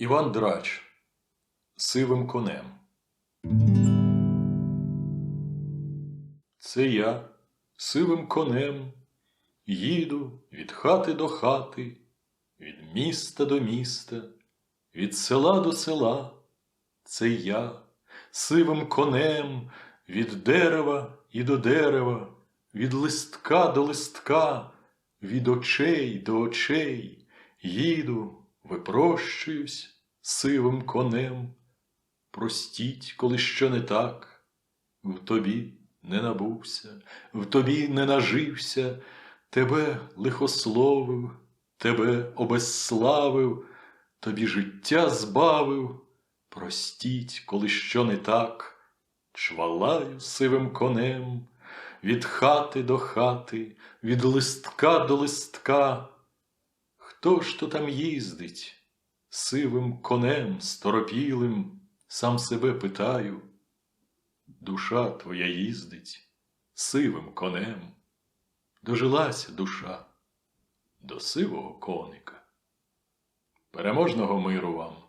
Іван Драч сивим конем. Це я сивим конем їду від хати до хати, від міста до міста, від села до села. Це я сивим конем від дерева і до дерева, від листка до листка, від очей до очей їду, випрощуюсь сивим конем. Простіть, коли що не так, в тобі не набувся, в тобі не нажився, тебе лихословив, тебе обезславив, тобі життя збавив. Простіть, коли що не так, чвалаю сивим конем, від хати до хати, від листка до листка. Хто ж то там їздить сивим конем сторопілим, сам себе питаю. Душа твоя їздить сивим конем. Дожилася душа до сивого коника. Переможного миру вам!